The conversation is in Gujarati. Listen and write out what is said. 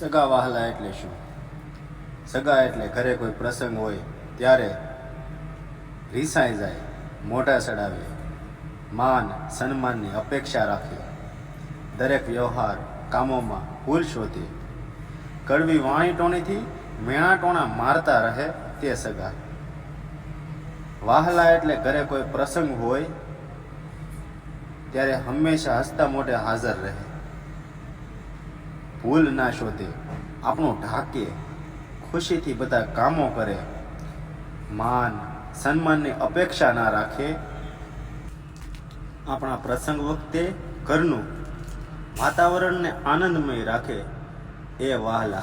સગા વહાલા એટલે શું? સગા એટલે ઘરે કોઈ પ્રસંગ હોય ત્યારે રીસાઈ જાય, મોઢા ચડાવે, માન સન્માનની અપેક્ષા રાખે. દરેક વ્યવહાર કામોમાં ભૂલ શોધે. કડવી વાણી ટોણીથી મેણા ટોણા મારતા રહે તે સગા. વાહલા એટલે ઘરે કોઈ પ્રસંગ હોય ત્યારે હંમેશા હસતા મોઢે હાજર રહે. ભૂલ ના શોધે, આપણું ઢાકે, ખુશીથી બધા કામો કરે. માન, સન્માનની અપેક્ષા ના રાખે. આપણા પ્રસંગ વખતે ઘરનું વાતાવરણને આનંદમય રાખે. એ વહાલા.